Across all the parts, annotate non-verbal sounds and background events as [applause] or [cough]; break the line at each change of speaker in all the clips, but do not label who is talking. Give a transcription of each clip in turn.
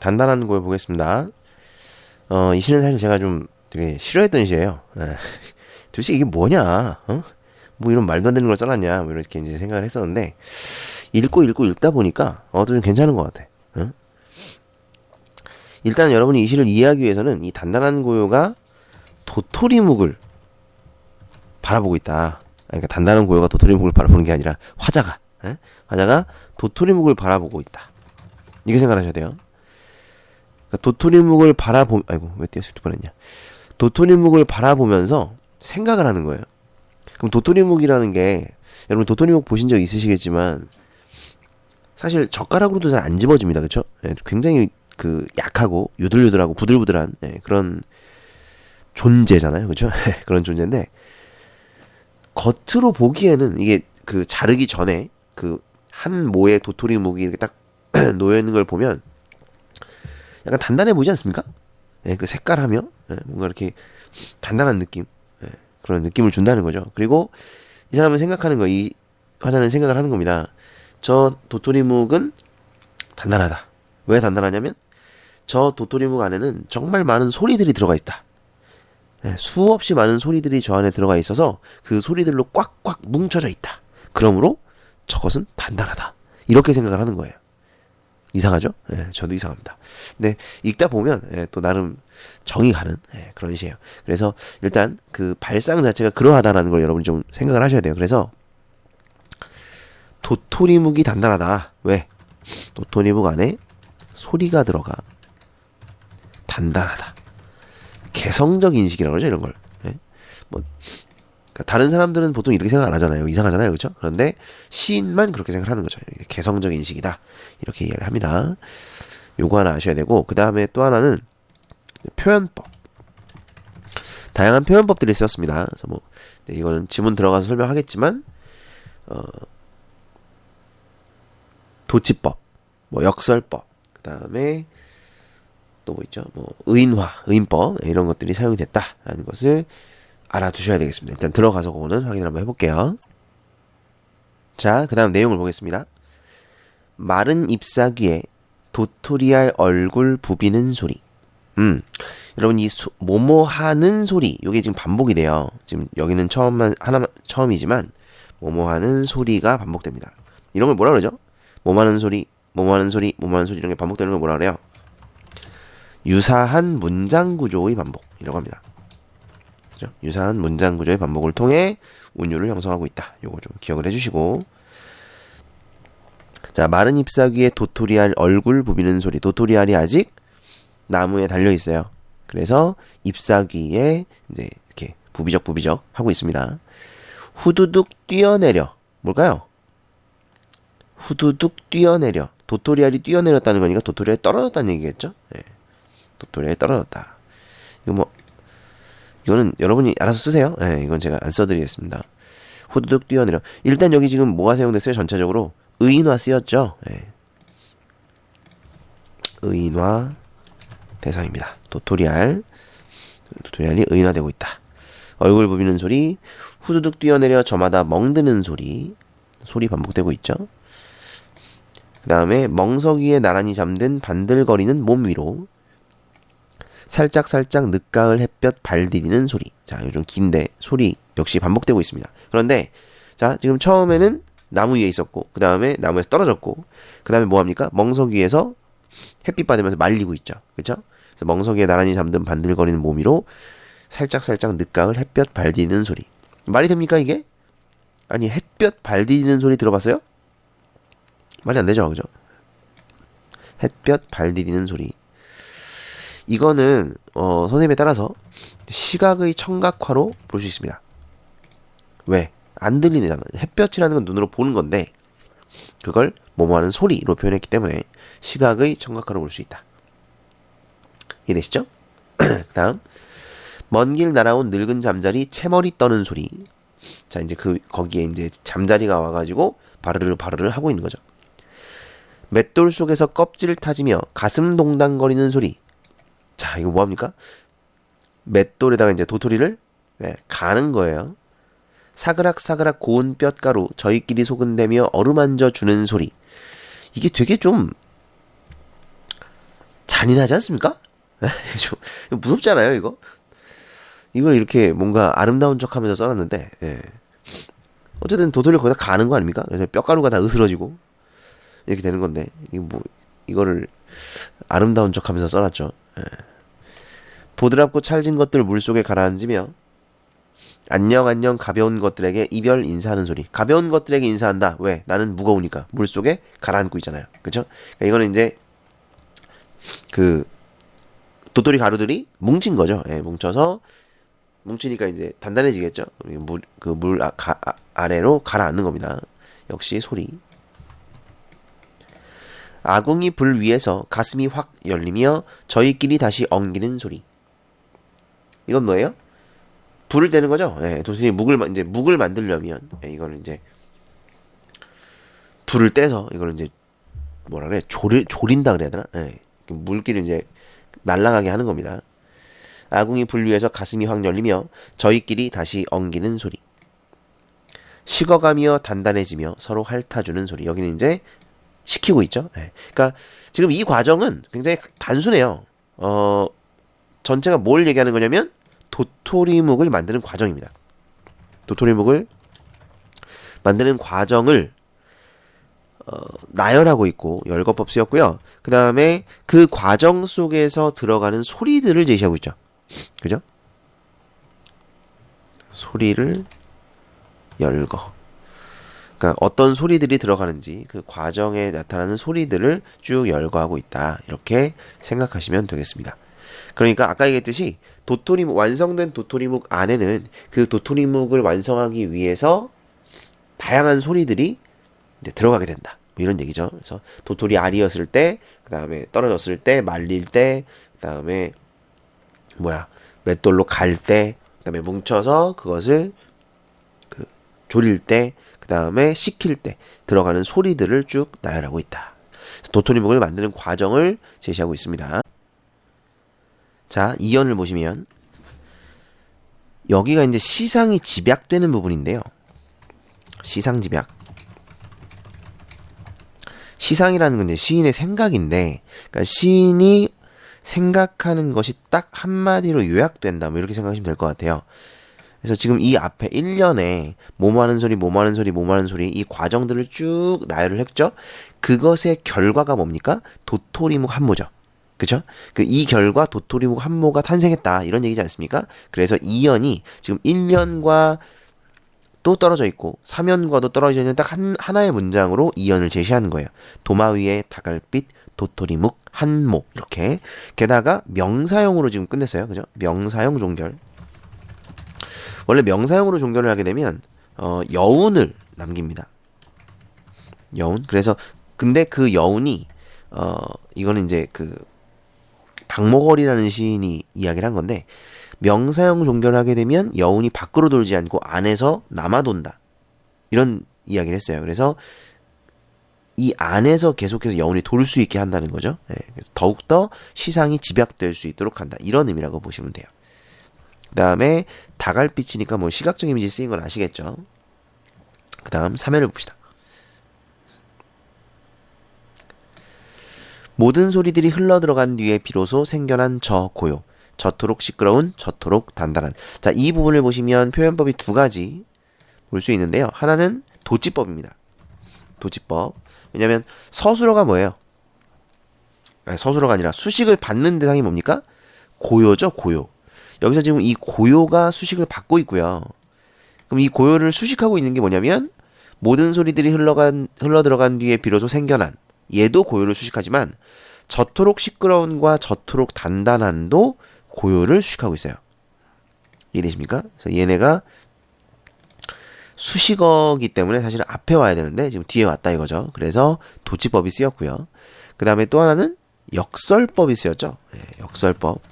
단단한 고요 보겠습니다. 어, 이 시는 사실 제가 좀 되게 싫어했던 시예요. 예. [laughs] 도대체 이게 뭐냐? 어? 뭐 이런 말도 안 되는 걸 써놨냐? 뭐 이렇게 이제 생각을 했었는데 읽고 읽고 읽다 보니까 어, 좀 괜찮은 것 같아. 어? 일단 여러분이 이 시를 이해하기 위해서는 이 단단한 고요가 도토리묵을 바라보고 있다. 그러니까 단단한 고요가 도토리묵을 바라보는 게 아니라 화자가 에? 화자가 도토리묵을 바라보고 있다. 이렇게 생각하셔야 돼요. 그러니까 도토리묵을 바라보 아이고 왜 띄었을 뻔했냐. 도토리묵을 바라보면서 생각을 하는 거예요. 그럼 도토리묵이라는 게 여러분 도토리묵 보신 적 있으시겠지만 사실 젓가락으로도 잘 안 집어집니다. 그렇죠? 예, 굉장히 그 약하고 유들유들하고 부들부들한 예, 그런 존재잖아요. 그렇죠? [laughs] 그런 존재인데 겉으로 보기에는 이게 그 자르기 전에 그 한 모의 도토리묵이 이렇게 딱 [clears throat] 놓여 있는 걸 보면 약간 단단해 보이지 않습니까? 예, 그 색깔하며 예, 뭔가 이렇게 단단한 느낌 예, 그런 느낌을 준다는 거죠. 그리고 이 사람은 생각하는 거, 이 화자는 생각을 하는 겁니다. 저 도토리묵은 단단하다. 왜 단단하냐면 저 도토리묵 안에는 정말 많은 소리들이 들어가 있다. 예, 수없이 많은 소리들이 저 안에 들어가 있어서 그 소리들로 꽉꽉 뭉쳐져 있다. 그러므로 저것은 단단하다. 이렇게 생각을 하는 거예요. 이상하죠? 예, 저도 이상합니다. 근데 읽다 보면 예, 또 나름 정이 가는 예, 그런 시예요. 그래서 일단 그 발상 자체가 그러하다라는 걸 여러분이 좀 생각을 하셔야 돼요. 그래서 도토리묵이 단단하다. 왜? 도토리묵 안에 소리가 들어가 단단하다. 개성적 인식이라고 그러죠 이런 걸. 예? 뭐 그러니까 다른 사람들은 보통 이렇게 생각 안 하잖아요. 이상하잖아요, 그렇죠? 그런데 시인만 그렇게 생각하는 거죠. 개성적 인식이다 이렇게 이해를 합니다. 요거 하나 아셔야 되고 그 다음에 또 하나는 표현법. 다양한 표현법들이 있었습니다. 그래서 뭐 네, 이거는 지문 들어가서 설명하겠지만 어, 도치법, 뭐 역설법, 그 다음에 또 뭐 있죠? 뭐 의인화, 의인법 이런 것들이 사용이 됐다라는 것을 알아두셔야 되겠습니다. 일단 들어가서 그거는 확인 한번 해볼게요. 자, 그 다음 내용을 보겠습니다. 마른 잎사귀에 도토리알 얼굴 부비는 소리. 음, 여러분 이 소, 뭐뭐 하는 소리, 이게 지금 반복이 돼요. 지금 여기는 처음만 하나 처음이지만 뭐뭐 하는 소리가 반복됩니다. 이런 걸 뭐라 그러죠? 뭐뭐 하는 소리, 뭐뭐 하는 소리, 뭐뭐 하는 소리 이런 게 반복되는 걸 뭐라 그래요? 유사한 문장 구조의 반복이라고 합니다. 그죠? 유사한 문장 구조의 반복을 통해 운율을 형성하고 있다. 요거 좀 기억을 해주시고 자 마른 잎사귀에 도토리알 얼굴 부비는 소리 도토리알이 아직 나무에 달려 있어요. 그래서 잎사귀에 이제 이렇게 부비적 부비적 하고 있습니다. 후두둑 뛰어내려 뭘까요? 후두둑 뛰어내려 도토리알이 뛰어내렸다는 거니까 도토리알이 떨어졌다는 얘기겠죠? 네. 도토리알이 떨어졌다. 이거 뭐 이거는 여러분이 알아서 쓰세요. 네, 이건 제가 안 써드리겠습니다. 후두둑 뛰어내려. 일단 여기 지금 뭐가 사용됐어요? 전체적으로 의인화 쓰였죠. 네. 의인화 대상입니다. 도토리알. 도토리알이 의인화되고 있다. 얼굴 부비는 소리, 후두둑 뛰어내려 저마다 멍드는 소리, 소리 반복되고 있죠. 그 다음에 멍석 위에 나란히 잠든 반들거리는 몸 위로 살짝 살짝 늦가을 햇볕 발 디디는 소리. 자, 요즘 긴데 소리 역시 반복되고 있습니다. 그런데 자, 지금 처음에는 나무 위에 있었고 그 다음에 나무에서 떨어졌고 그 다음에 뭐 합니까? 멍석 위에서 햇빛 받으면서 말리고 있죠. 그렇죠? 그래서 멍석 위에 나란히 잠든 반들거리는 몸 위로 살짝 살짝 늦가을 햇볕 발 디디는 소리. 말이 됩니까 이게? 아니 햇볕 발 디디는 소리 들어봤어요? 말이 안 되죠, 그죠? 햇볕 발 디디는 소리. 이거는 어, 선생님에 따라서 시각의 청각화로 볼 수 있습니다. 왜? 안 들리잖아. 햇볕이라는 건 눈으로 보는 건데 그걸 뭐뭐 하는 소리로 표현했기 때문에 시각의 청각화로 볼 수 있다. 이해되시죠? [clears throat] 다음 먼 길 날아온 늙은 잠자리 채머리 떠는 소리. 자 이제 그 거기에 이제 잠자리가 와가지고 바르르 바르르 하고 있는 거죠. 맷돌 속에서 껍질을 타지며 가슴 동당거리는 소리. 자, 이거 뭐 합니까? 맷돌에다가 이제 도토리를 네, 가는 거예요. 사그락사그락 고운 뼛가루 저희끼리 소근대며 어루만져 주는 소리. 이게 되게 좀 잔인하지 않습니까? [laughs] 좀 무섭잖아요, 이거. 이걸 이렇게 뭔가 아름다운 척 하면서 써놨는데, 예. 어쨌든 도토리 거기다 가는 거 아닙니까? 그래서 뼈가루가 다 으스러지고 이렇게 되는 건데, 이거 뭐 이거를 아름다운 척 하면서 써놨죠. 예. 보드랍고 찰진 것들 물 속에 가라앉으며 안녕 안녕 가벼운 것들에게 이별 인사하는 소리. 가벼운 것들에게 인사한다. 왜? 나는 무거우니까 물 속에 가라앉고 있잖아요. 그렇죠? 그러니까 이거는 이제 그 도토리 가루들이 뭉친 거죠. 예, 뭉쳐서 뭉치니까 이제 단단해지겠죠. 물 그물 아, 아, 아래로 가라앉는 겁니다. 역시 소리. 아궁이 불 위에서 가슴이 확 열리며 저희끼리 다시 엉기는 소리. 이건 뭐예요? 불을 떼는 거죠. 예, 도토리 묵을 이제 묵을 만들려면 예, 이거는 이제 불을 떼서 이걸 이제 뭐라 그래 조리 조린다 그래야 되나? 예, 물기를 이제 날아가게 하는 겁니다. 아궁이 불 위에서 가슴이 확 열리며 저희끼리 다시 엉기는 소리. 식어가며 단단해지며 서로 핥아주는 소리. 여기는 이제 시키고 있죠. 예. 그러니까 지금 이 과정은 굉장히 단순해요. 어, 전체가 뭘 얘기하는 거냐면 도토리묵을 만드는 과정입니다. 도토리묵을 만드는 과정을 어, 나열하고 있고 열거법 쓰였고요. 그 다음에 그 과정 속에서 들어가는 소리들을 제시하고 있죠. 그죠? 소리를 열거. 그러니까 어떤 소리들이 들어가는지 그 과정에 나타나는 소리들을 쭉 열거하고 있다. 이렇게 생각하시면 되겠습니다. 그러니까 아까 얘기했듯이 도토리묵 완성된 도토리묵 안에는 그 도토리묵을 완성하기 위해서 다양한 소리들이 이제 들어가게 된다. 뭐 이런 얘기죠. 그래서 도토리 알이었을 때, 그 다음에 떨어졌을 때, 말릴 때, 그 다음에 뭐야 맷돌로 갈 때, 그 다음에 뭉쳐서 그것을 그 조릴 때, 그 다음에 식힐 때 들어가는 소리들을 쭉 나열하고 있다. 도토리묵을 만드는 과정을 제시하고 있습니다. 자, 이연을 보시면 여기가 이제 시상이 집약되는 부분인데요. 시상 집약. 시상이라는 건 이제 시인의 생각인데, 그러니까 시인이 생각하는 것이 딱 한마디로 요약된다. 뭐 이렇게 생각하시면 될 것 같아요. 그래서 지금 이 앞에 1년에 뭐뭐 하는 소리, 뭐뭐 하는 소리, 뭐뭐 하는 소리, 이 과정들을 쭉 나열을 했죠? 그것의 결과가 뭡니까? 도토리묵 한모죠. 그죠? 그 이 결과 도토리묵 한모가 탄생했다. 이런 얘기지 않습니까? 그래서 2년이 지금 1년과 또 떨어져 있고 3년과도 떨어져 있는 딱 한, 하나의 문장으로 2년을 제시하는 거예요. 도마 위에 다갈빛 도토리묵 한모 이렇게 게다가 명사형으로 지금 끝냈어요. 그죠? 명사형 종결. 원래 명사형으로 종결을 하게 되면 어, 여운을 남깁니다. 여운. 그래서 근데 그 여운이 어 이거는 이제 그 박목월이라는 시인이 이야기를 한 건데 명사형 종결을 하게 되면 여운이 밖으로 돌지 않고 안에서 남아 돈다. 이런 이야기를 했어요. 그래서 이 안에서 계속해서 여운이 돌 수 있게 한다는 거죠. 네, 그래서 더욱더 시상이 집약될 수 있도록 한다. 이런 의미라고 보시면 돼요. 그 다음에 다갈빛이니까 뭐 시각적 이미지 쓰인 건 아시겠죠? 그 다음 3회를 봅시다. 모든 소리들이 흘러들어간 뒤에 비로소 생겨난 저 고요. 저토록 시끄러운, 저토록 단단한. 자, 이 부분을 보시면 표현법이 두 가지 볼 수 있는데요. 하나는 도치법입니다. 도치법. 왜냐면 서술어가 뭐예요? 아니, 서술어가 아니라 수식을 받는 대상이 뭡니까? 고요죠, 고요. 여기서 지금 이 고요가 수식을 받고 있고요. 그럼 이 고요를 수식하고 있는 게 뭐냐면 모든 소리들이 흘러간 흘러 들어간 뒤에 비로소 생겨난 얘도 고요를 수식하지만 저토록 시끄러운과 저토록 단단한도 고요를 수식하고 있어요. 이해되십니까? 그래서 얘네가 수식어기 때문에 사실은 앞에 와야 되는데 지금 뒤에 왔다 이거죠. 그래서 도치법이 쓰였고요. 그 다음에 또 하나는 역설법이 쓰였죠. 네, 역설법.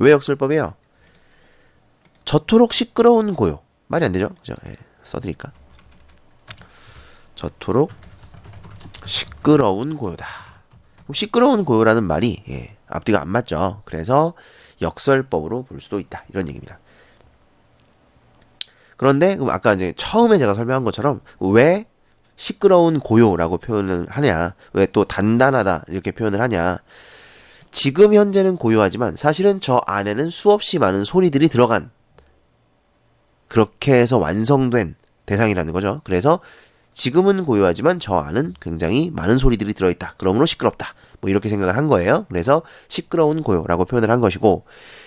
왜 역설법이에요? 저토록 시끄러운 고요. 말이 안 되죠? 그죠? 네, 써드릴까? 저토록 시끄러운 고요다. 시끄러운 고요라는 말이 예, 앞뒤가 안 맞죠. 그래서 역설법으로 볼 수도 있다. 이런 얘기입니다. 그런데 그럼 아까 이제 처음에 제가 설명한 것처럼 왜 시끄러운 고요라고 표현을 하냐, 왜 또 단단하다 이렇게 표현을 하냐. 지금 현재는 고요하지만 사실은 저 안에는 수없이 많은 소리들이 들어간 그렇게 해서 완성된 대상이라는 거죠. 그래서 지금은 고요하지만 저 안은 굉장히 많은 소리들이 들어있다. 그러므로 시끄럽다. 뭐 이렇게 생각을 한 거예요. 그래서 시끄러운 고요라고 표현을 한 것이고,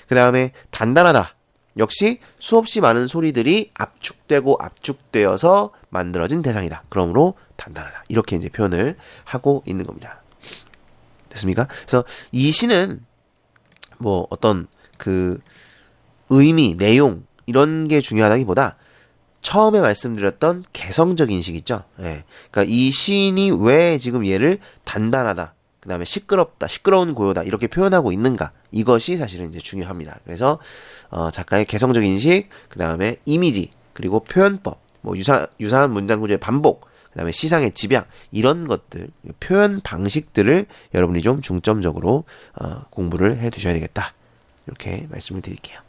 그 다음에 단단하다. 역시 수없이 많은 소리들이 압축되고 압축되어서 만들어진 대상이다. 그러므로 단단하다. 이렇게 이제 표현을 하고 있는 겁니다. 됐습니까? 그래서 이 시는 뭐 어떤 그 의미, 내용 이런 게 중요하다기보다 처음에 말씀드렸던 개성적 인 식 있죠. 예. 그러니까 이 시인이 왜 지금 얘를 단단하다, 그 다음에 시끄럽다, 시끄러운 고요다 이렇게 표현하고 있는가 이것이 사실은 이제 중요합니다. 그래서 어, 작가의 개성적 인 식, 그 다음에 이미지 그리고 표현법, 뭐 유사 유사한 문장 구조의 반복, 그 다음에 시상의 집약 이런 것들 표현 방식들을 여러분이 좀 중점적으로 어, 공부를 해 두셔야 되겠다 이렇게 말씀을 드릴게요.